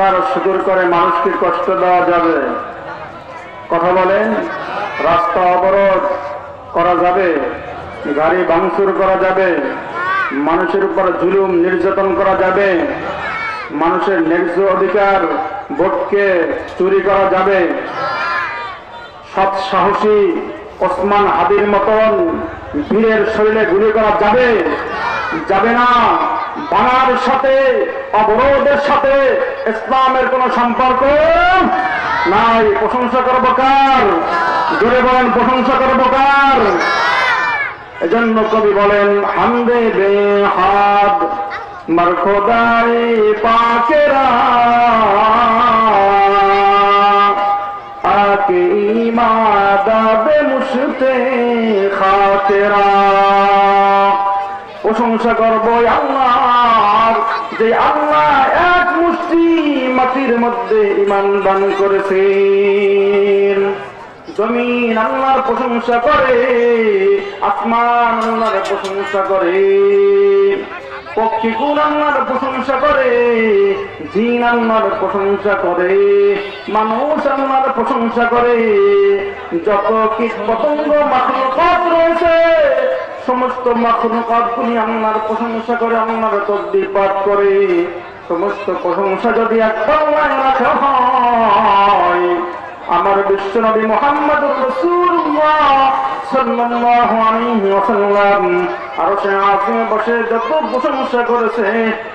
আল্লাহর শুকুর করে মানুষকে কষ্ট দেওয়া যাবে। কথা বলেন, রাস্তা অবরোধ করা যাবে, গাড়ি ভাঙচুর করা যাবে, মানুষের উপর জুলুম নির্যাতন করা যাবে, মানুষের ন্যায্য অধিকার ভোটকে চুরি করা যাবে। সৎ সাহসী ওসমান হাদির মতন বীরের শরীরে গুলি করা যাবে। যাবে না। বাঙার সাথে, অবরোধের সাথে ইসলামের কোন সম্পর্ক নাই। প্রশংসা করব কার? জোরে বলেন, প্রশংসা করব কার? এজন্য কবি বলেন, হামদে বে হাত মারখোদাই পাকেরা। আকে ইমাদাবে মুশতে খাতেরা। প্রশংসা করব আল্লাহর। যে আল্লাহ এক মুষ্টি মাটির মধ্যে ইমান দান করেছেন। জমিন আল্লাহর প্রশংসা করে, আসমান আল্লাহর প্রশংসা করে পক্ষীগুণ আল্লাহর প্রশংসা করে, জিন আল্লাহর প্রশংসা করে, মানুষ আল্লাহর প্রশংসা করে, যত কীট পতঙ্গ মাখলুকাত রয়েছে সমস্ত মাখলুকাত গুলি আল্লাহর প্রশংসা করে আল্লাহর তদ্বির পাঠ করে সমস্ত প্রশংসা যদি এক পাল্লায় রাখা হয় আমার বিশ্ব নবী মোহাম্মদ রসুল্লাহ সাল্লাল্লাহু আলাইহি ওয়াসাল্লাম আর সে আসিমে বসে যত প্রশংসা করেছে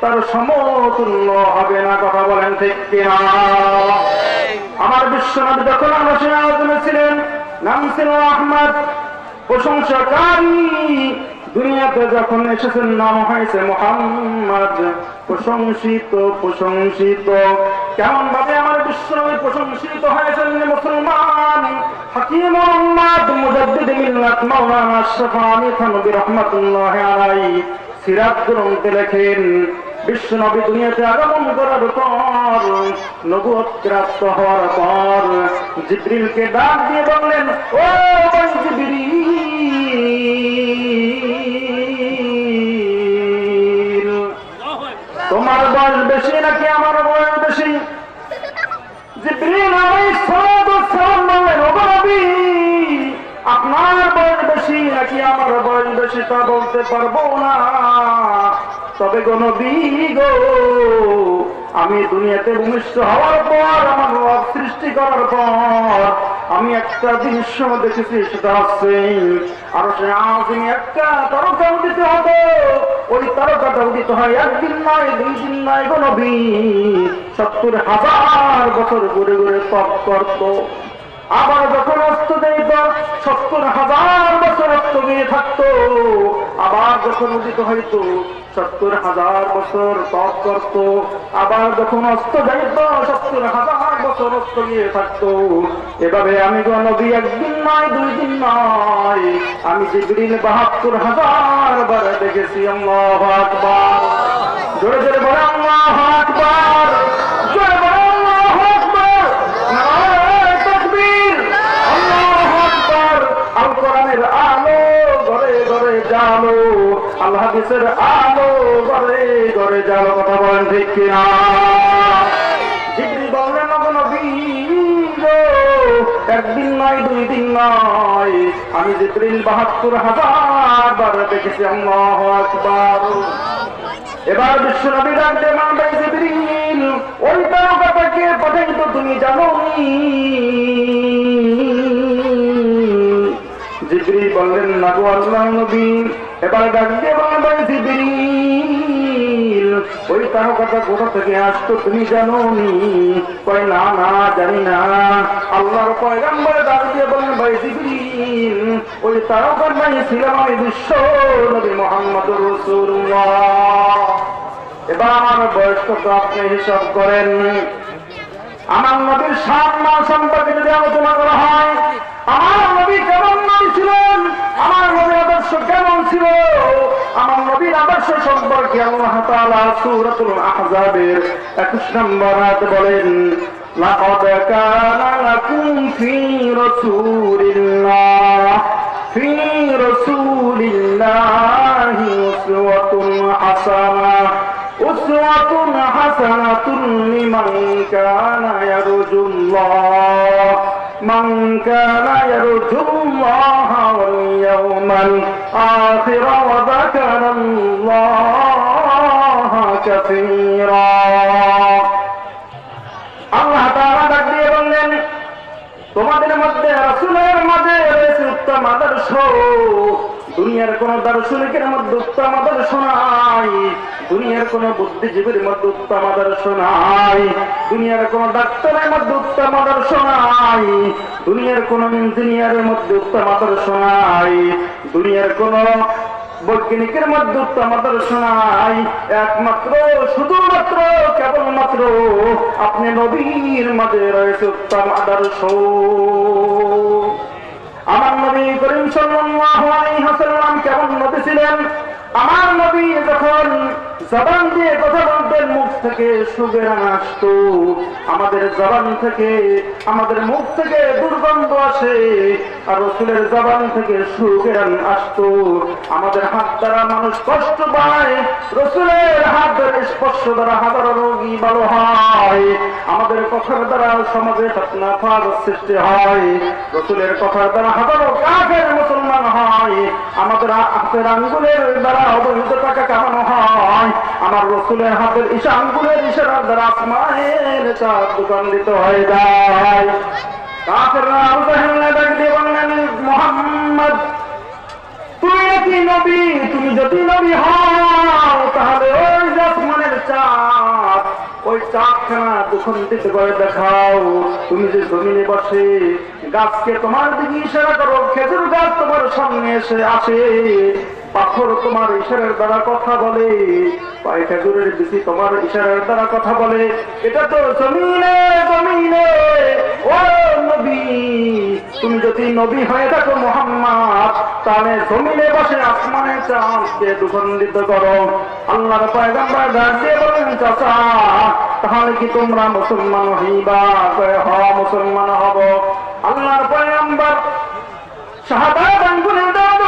তার সমতুল্য হবে না কথা বলেন ঠিক কিনা? আমার বিশ্ব নবী যখন আমার সে আজমে ছিলেন নাম ছিল আহমদ। প্রশংসাকারী। দুনিয়াতে যখন এসেছেন, নাম হয়েছে মোহাম্মদ। প্রশংসিত প্রশংসিত। কেমন ভাবে আমার বিশ্বনবী প্রশংসিত হয়েছেন মুসলমান? হাকিম মোহাম্মদ, মুজাদ্দিদ মিল্লাত মাওলানা আশরাফ থানবী রহমাতুল্লাহ আলাইহি সিরাত গ্রন্থে লেখেন বিশ্বনবী দুনিয়াতে আগমন করার পর নবুয়ত প্রাপ্ত হওয়ার পর, জিব্রিলকে ডাক দিয়ে বললেন, ও জিব্রিল তোমার বয়স বেশি নাকি আমার বয়স বেশি? জিব্রিল আলাইহিস সালাতু ওয়াসসালাম বললেন নবী, আপনার বয়স বেশি নাকি আমার বয়স বেশি তা বলতে পারব না। তবে নবী গো আমি দুনিয়াতে ভূমিষ্ঠ হওয়ার পর, আমার রব সৃষ্টি করার পর, আমি একটা দৃশ্য দেখেছি সেটা হচ্ছে আর সে আজিম একটা তারকা উদিত হবে। ওই তারকাটা উদিত হয় একদিন নয়, দুই দিন নয় গো নবী সত্তর হাজার বছর ঘুরে ঘুরে তপ করতো। আবার যখন অস্ত যাইত সত্তর হাজার বছর অস্ত গিয়ে থাকতো। আবার যখন উদিত হইত, সত্তর হাজার বছর তপ করত। আবার যখন অস্ত যাইত সত্তর হাজার বছর অস্ত গিয়ে থাকতো। এভাবে আমি নবী একদিন নয়, দুই দিন নয়, আমি জিবরিল বাহাত্তর হাজার বার দেখেছি, আল্লাহ আকবার। জোরে জোরে বলে আল্লাহ আকবার নারায়ে তাকবীর আল্লাহু আকবার আল কোরআনের আলো ঘরে ঘরে জালো আল্লাহ হাদিসের আলো ঘরে ঘরে জালো কথা বলেন ঠিক কিনা? একদিন নয়, দুই দিন নয়। আমি জিবরিল বাহাত্তর হাজার বার দেখেছি আকবার। এবার বিশ্ব নবী ডাকতে মানবে জিবরিল ওই তারকাটাকে পাঠাইতো তুমি জানো জিবরিল বললেন না আল্লাহ নবী। এবার মানবে জিবরিল। ওই কোথা থেকে আসতো তুমি জানো নি কয়, না না, জানি না। আল্লাহর ডাক দিয়ে বলেন ভাই জিবরিল, ওই তারকার ভাই ছিলাম ওই বিশ্ব নবী মোহাম্মদ রসুল্লাহ এবার আমার বয়স আপনি হিসাব করেন। আমার নবীর সম্মান সম্পর্কে যদি আলোচনা করা হয় আমার নবী কেমন নবী ছিলেন? আমার নবীর আদর্শ কেমন ছিল? আমার নবীর আদর্শ সম্পর্কে আল্লাহ তাআলা সূরাতুল আহজাবের 21 নম্বর আয়াত বলেন, লাকাদ কানা লাকুম ফি রাসূলিল্লাহ, ফি রাসূলিল্লাহি উসওয়াতুন হাসানাহ উসওয়াতুন হাসানাতুন লিমান কানা ইয়ারজুল্লাহ। من كان يرجو الله واليوم الآخر وذكر الله كثيرا আল্লাহ তাআলা ডাক দিয়ে বললেন তোমাদের মধ্যে রাসূলের মাঝে রয়েছে উত্তম আদর্শ দুনিয়ার কোন দার্শনিকের মধ্যে উত্তম আদর্শ নাই দুনিয়ার কোন বুদ্ধিজীবীর মধ্যে উত্তম আদর্শ নাই দুনিয়ার কোন ডাক্তারের মধ্যে উত্তম আদর্শ নাই দুনিয়ার কোন ইঞ্জিনিয়ারের মধ্যে উত্তম আদর্শ নাই দুনিয়ার কোন বৈজ্ঞানিকের মধ্যে উত্তম আদর্শ নাই একমাত্র, শুধুমাত্র, কেবলমাত্র আপনি নবীর মাঝে রয়েছে উত্তম আদর্শ। আমার নবী করিম সাল্লাল্লাহু আলাইহি ওয়াসাল্লাম কেমন নবী ছিলেন? আমার নবী যখন জবান দিয়ে কথা বলতেন মুখ থেকে সুগেরান আসতো আমাদের জবান থেকে, আমাদের মুখ থেকে দুর্গন্ধ আসে, আর রসুলের জবান থেকে সুগেরান আসতো আমাদের হাত দ্বারা মানুষ কষ্ট পায়, রসুলের হাত দ্বারা স্পর্শ দ্বারা হাজারো রোগী ভালো হয়, আমাদের কথার দ্বারা সমাজে ফাজ সৃষ্টি হয়, রসুলের কথার দ্বারা হাজারো কাফের মুসলমান হয়, আমাদের হাতের আঙ্গুলের দ্বারা অবহিত টাকা কামানো হয় আমার রসুলের হাতের ঈশা আঙ্গুলের ইশারার দ্বারা আসমানের চার দোকান্বিত হয়ে যায়। কাফেররা আবু ডাক দিয়ে বললেন নাকি নবী? তুমি যদি নবী হও, তাহলে ওই আসমানের চাঁদ, ওই চাঁদখানা দুখন্ডিত করে দেখাও। তুমি যে জমিনে বসে গাছকে তোমার দিকে ইশারা করো, খেজুর গাছ তোমার সামনে এসে আসে। পাথর তোমার ইশারার দ্বারা কথা বলে। পায়ে খেজুরের বিচি তোমার ইশারার দ্বারা কথা বলে। এটা তো জমিনে জমিনে। ও নবী, তুমি যদি নবী হয়ে থাকো মোহাম্মদ, তাহলে জমিনে বসে আসমানে চাঁদকে করো। আল্লাহর পয়গম্বর ডাক বলেন, চাচা, তাহলে কি তোমরা মুসলমান হইবা? হ, মুসলমান হব। আল্লাহর পয়গম্বর শাহাদাত আঙ্গুলের দেওয়া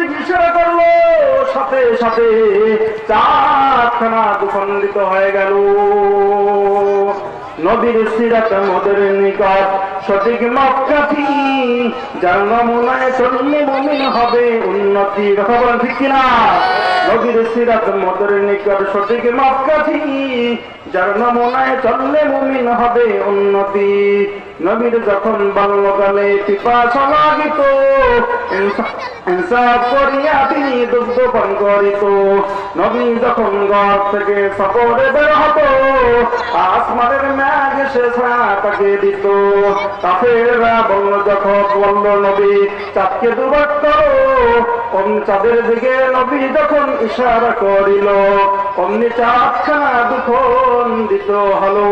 দিকে ইশারা করল সাথে সাথে চারখানা দুখণ্ডিত হয়ে গেল। নদীর সিরাত মোদের নিকট সঠিক মক্কাথি যার নমুনায় চললে মমিন হবে উন্নতি কথা বলেন ঠিক কিনা? নদীর সিরাত মোদের নিকট সঠিক মক্কাথি যার নমুনায় চললে মুমিন হবে, উন্নতি। নবীর যখন বাল্যকালে পিপাসা লাগিত ইনসাফ করিয়া তিনি দুগ্ধ পান করিত। নবী যখন ঘর থেকে সফরে বের হতো, আসমানের ম্যাগ সে তাকে দিত। কাফেররা বলল যখন বলল নবী চাঁদকে দুবার করো চাঁদের দিকে নবী যখন ইশারা করিল অমনি চাঁদখানা দুখন দিত হলো।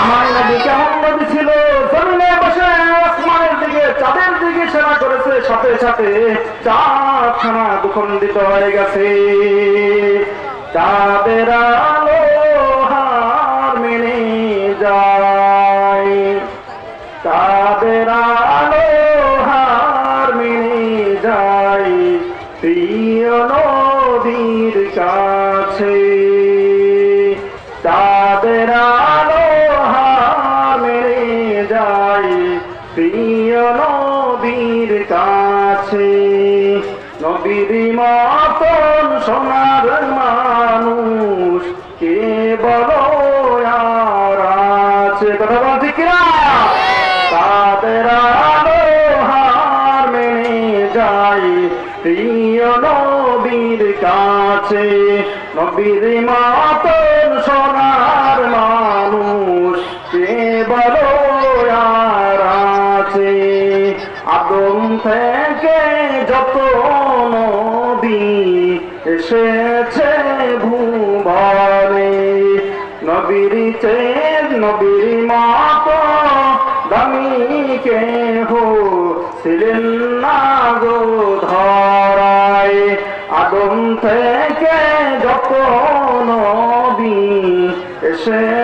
আমার নবী কেমন নবী ছিল? বসে আসমানের দিকে চাঁদের দিকে সেরা করেছে সাথে সাথে চাঁদখানা দুখণ্ডিত হয়ে গেছে। চাঁদের আলো ছিলেন না গো ধরায়। আদম থেকে যত নবী এসেছে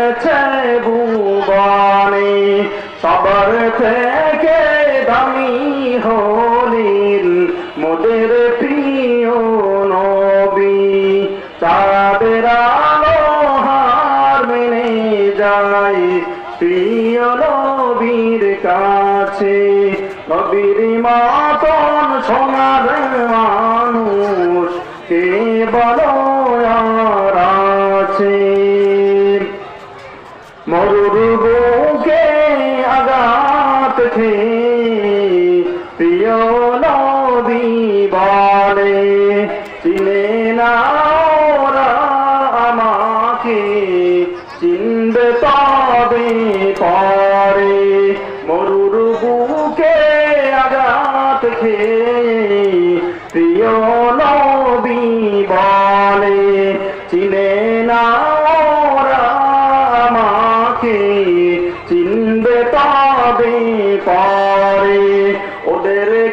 মতন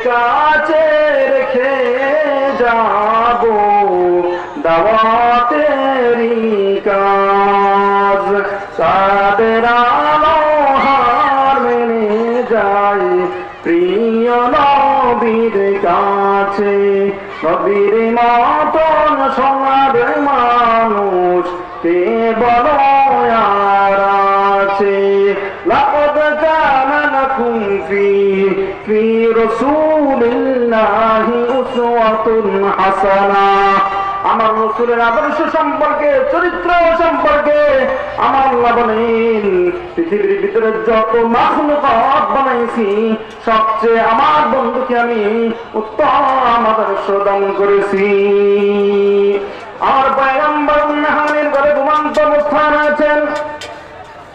কাছে রেখে যাব হাসানা। আমার রসুলের আদর্শ সম্পর্কে, চরিত্র সম্পর্কে আমার পৃথিবীর ভিতরে যত বানাইছি, সবচেয়ে আমার বন্ধুকে আমি উত্তম আদর্শ দান করেছি। আমার পয়গম্বর নাহানের ঘরে ঘুমান্ত অবস্থান আছেন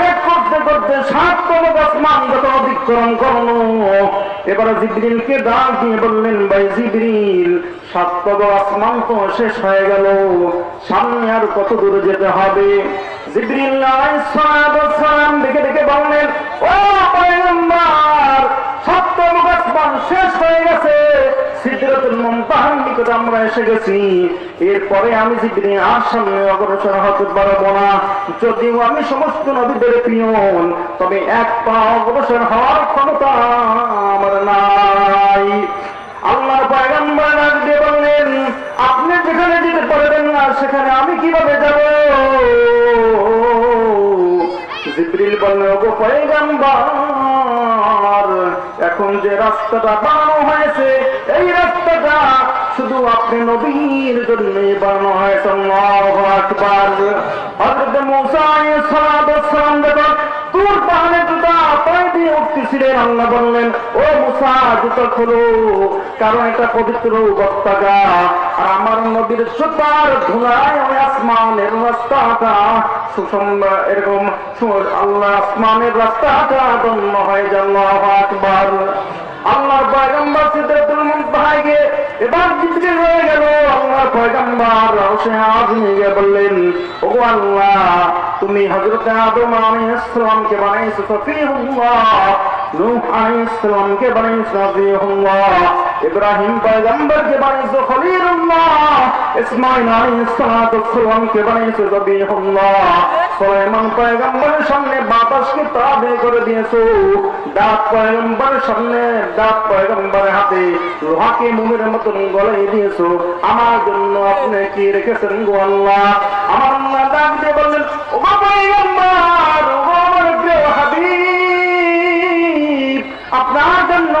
ব্যাক করতে করতে সাততম আসমান যত অতিক্রম করল। জিবরিলকে ডাক দিয়ে বললেন, ভাই জিবরিল সাততম আসমান তো শেষ হয়ে গেল। সামনে আর কত দূরে যেতে হবে? জিবরিল আলাইহিস সালাম দেখে দেখে বললেন, ও পয়গম্বর সপ্তম আসমান শেষ হয়ে গেছে। আমরা এসে গেছি। এরপরে আমি অগ্রসর না। যদিও আমি সমস্ত তবে অগ্রসর বললেন, আপনি যেখানে যেতে পারবেন না, সেখানে আমি কীভাবে যাব? জিবরিল বললেন এখন যে রাস্তাটা বানানো হয়েছে, এই রাস্তাটা শুধু আপনি নবীর জন্য বানানো হয়েছে, আল্লাহু আকবার। হযরত মুসা আলাইহিস সালাম যখন তুর পাহাড়ে জুতা পায়ে দিয়ে উঠতেছিলেন আল্লাহ বললেন ও মুসা, জুতা খোলো, কারণ এটা পবিত্র উপত্যকা আর আমার নবীর সুতার ধুলায় ওই আসমানের রাস্তাটা এরকম আল্লাহ আসমানের ধন্য হয়ে আল্লাহু আকবার। আল্লাহর পয়গম্বর সিদ্ধাতুল এবার জিবরিল হয়ে গেল। আল্লাহর পয়গম্বর রওশে আজমে বললেন, ওগো আল্লাহ, তুমি হযরত আদম আলাইহিস সালামকে বানাইছো সফিহুল্লাহ, নূহ আলাইহিস সালামকে বানাইছো সফিহুল্লাহ। ইব্রাহিম পয়গম্বরকে বানাইছো খলিলুল্লাহ। ইসমাইল আলাইহিস সালাতু সালামকে বানাইছো সফিহুল্লাহ সুলাইমান পয়গম্বরের সামনে বাতাসকে তাবে করে দিয়েছ। দাঁত পয়গম্বরের সামনে, দাঁত পয়গম্বরের হাতে লোহাকে মুমের মতন গলায় দিয়েছ। আমার জন্য আপনি কি রেখেছেন গো আল্লাহ? আমার আল্লাহ ডাক দিয়ে বললেন, ও পয়গম্বর, ও আমার প্রিয় হাবিব, আপনার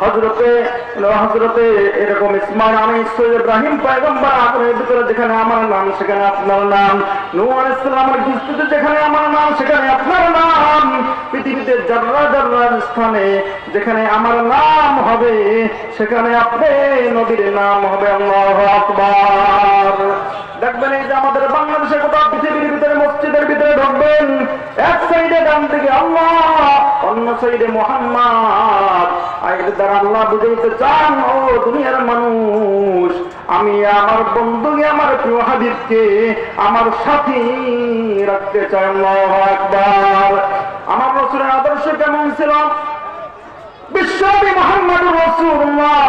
হযরতে হজরতে এরকম ইসমাইল আলাইহিস সালাম ইব্রাহিম পয়গম্বর আদমের ভিতরে যেখানে আমার নাম, সেখানে আপনার নাম। নূহ আলাইহিস সালামের কিস্তিতে যেখানে আমার নাম, সেখানে আপনার নাম। পৃথিবীতে জাররা জাররার স্থানে যেখানে আমার নাম হবে, সেখানে আপনি নবীর নাম হবে আল্লাহু আকবার। দেখবেন এই যে আমাদের বাংলাদেশে গোটা পৃথিবীর মসজিদের ভিতরে ঢুকবেন। এক সাইডে ডান দিকে আল্লাহ, অন্য সাইডে মোহাম্মদ। আইডে দ্বারা আল্লাহ বুঝাইতে চান, ও দুনিয়ার মানুষ, আমি আমার বন্ধুকে, আমার প্রিয় হাবিবকে, আমার সাথী রাখতে চাই, আল্লাহ একবার আমার রসুলের আদর্শ কেমন ছিল? বিশ্বনবী মুহাম্মদুর রাসূলুল্লাহ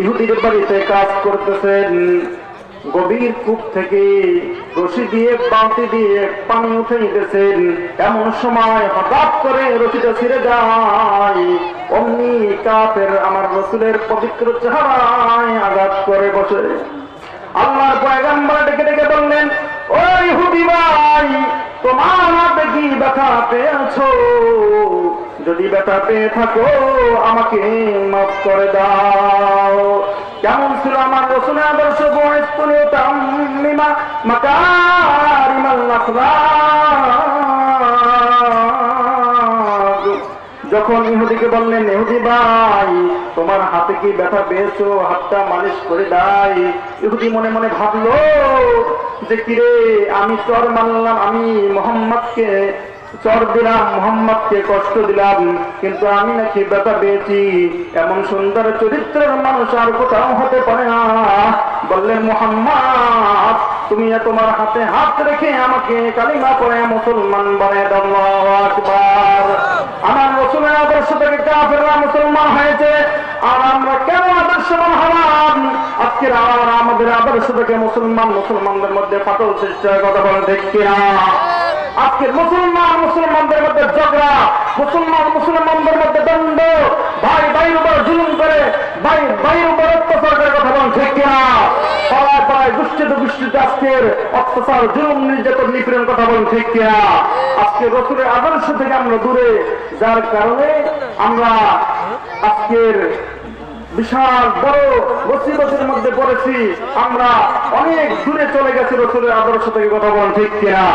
ইহুদিদের বাড়িতে কাজ করতেছেন। গভীর কূপ থেকে রশি দিয়ে বালতি দিয়ে পানি উঠে নিতেছেন। এমন সময় হঠাৎ করে রশিটা ছিঁড়ে যায়। অমনি কাফের আমার রসুলের পবিত্র চেহারায় আঘাত করে বসে। আল্লাহর পয়গাম্বর ডেকে ডেকে বললেন, ও ইহুদি ভাই, তোমার হাতে কি ব্যথা পেয়েছ? যদি ব্যথা পেয়ে থাকো, আমাকে মাফ করে দাও। কেমন ছিল আমার রসুলের আদর্শ বয়স তুলিও তাম্মিমা মাকারিমাল যখন ইহুদিকে বললেন, ইহুদি ভাই, তোমার হাতে কি ব্যথা পেয়েছ? হাতটা মালিশ করে দাই। ইহুদি মনে মনে ভাবলো, যে কিরে, আমি চর মানলাম, আমি মোহাম্মদকে চর দিলাম, মোহাম্মদকে কষ্ট দিলাম, কিন্তু আমি নাকি ব্যথা পেয়েছি। এমন সুন্দর চরিত্রের মানুষ আর কোথাও হতে পারে না। বললেন, মোহাম্মদ, তুমি তোমার হাতে হাত রেখে আমাকে কালিমা পড়ে মুসলমান বানিয়ে দাও আমার রসুলের আদর্শ থেকে কাফেররা মুসলমান হয়েছে। আর আমরা কেন আদর্শবান হলাম আমরা আমাদের আদর্শ থেকে মুসলমান মুসলমানদের মধ্যে ফাটল সৃষ্টি কথা বলে দেখি না আজকের মুসলমান মুসলমানদের মধ্যে ঝগড়া, মুসলমান মুসলমানদের মধ্যে দ্বন্দ্ব, ভাই ভাইয়ের উপর জুলুম করে, ভাই ভাইয়ের উপর অত্যাচার করে কথা বলেন ঠিক কিনা? পাড়ায় পাড়ায় দুষ্টিতে দুষ্টিতে আজকের অত্যাচার, জুলুম, নির্যাতন, নিপীড়ন কথা বলেন ঠিক কিনা? আজকে রসুলের আদর্শ থেকে আমরা দূরে, যার কারণে আমরা আজকের বিশাল বড় মুসিবতের মধ্যে পড়েছি। আমরা অনেক দূরে চলে গেছি রসুলের আদর্শ থেকে কথা বলেন ঠিক কিনা?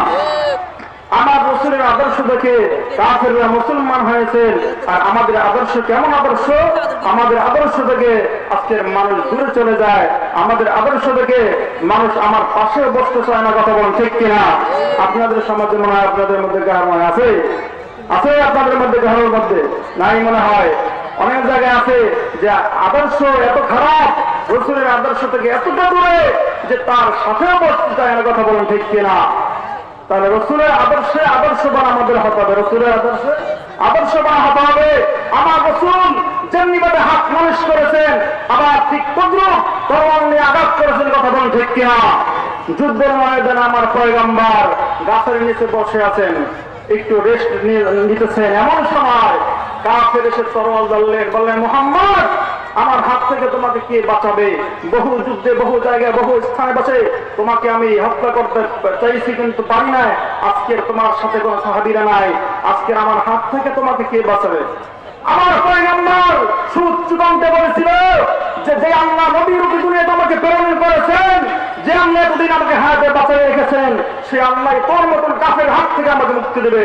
আমার রসুলের আদর্শ দেখে কাফেররা মুসলমান হয়েছেন। আর আমাদের আদর্শ কেমন আদর্শ? আমাদের আদর্শ থেকে আজকের মানুষ দূরে চলে যায়। আমাদের আদর্শ থেকে মানুষ আমার পাশে বসতে চায় না, কথা বলেন ঠিক কিনা? আপনাদের সমাজে মনে হয় আপনাদের মধ্যে গাহার মনে আছে? আছে আপনাদের মধ্যে গাহারের মধ্যে? নাই মনে হয়? অনেক জায়গায় আছে যে আদর্শ এত খারাপ, রসুলের আদর্শ থেকে এতটা দূরে যে তার সাথেও বসতে চায় না, কথা বলেন ঠিক কিনা? তাহলে রসুলের আদর্শে আদর্শবান আমাদের হতে হবে, রসুলের আদর্শে আদর্শবান হতে হবে। আমার রসুল যেমনি ভাবে হাত মালিশ করেছেন, আবার ঠিক তদ্রুপ তরোয়াল নিয়ে আঘাত করেছেন কথা বলেন ঠিক কিনা? যুদ্ধের ময়দানে আমার পয়গাম্বার গাছের নিচে বসে আছেন, একটু রেস্ট নিতেছেন। এমন সময় কাফের এসে তরোয়াল ধরলেন বললেন, মোহাম্মদ আমার হাত থেকে তোমাকে কে বাঁচাবে? বহু যুদ্ধে, বহু জায়গায়, বহু স্থানে বসে তোমাকে আমি হত্যা করতে চাইছি কিন্তু পারি নাই। আজকের তোমার সাথে কোনো সাহাবিরা নাই। আজকের আমার হাত থেকে তোমাকে কে বাঁচাবে? আমার বলেছিল যে যে করেছেন, যে আমাকে রেখেছেন সে মতন হাত থেকে আমাকে মুক্তি দেবে।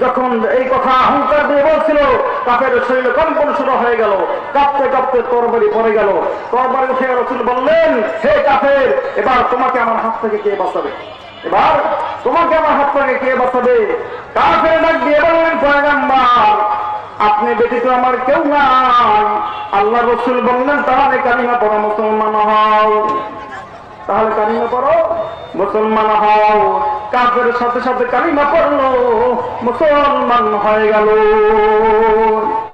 যখন এই কথা অহংকার দিয়ে বলছিল, কাফের শরীরে কম্পন শুরু হয়ে গেল। কাঁপতে কাঁপতে তরবারি পড়ে গেল। তরবারি উঠে রসুল বললেন, হে কাফের, এবার তোমাকে আমার হাত থেকে কে বাঁচাবে? এবার তোমাকে আমার হাত থেকে কে বাঁচাবে? কাফের ডাক দিয়ে বললেন, পয়গাম্বার, আপনি ব্যতীত আমার কেউ নাই। আল্লাহ রসুল বললেন, তাহলে কালিমা পড়ো, মুসলমান হও। তাহলে কালিমা পড়ো, মুসলমান হও। কাফের সাথে সাথে কালিমা পড়ল, মুসলমান হয়ে গেল।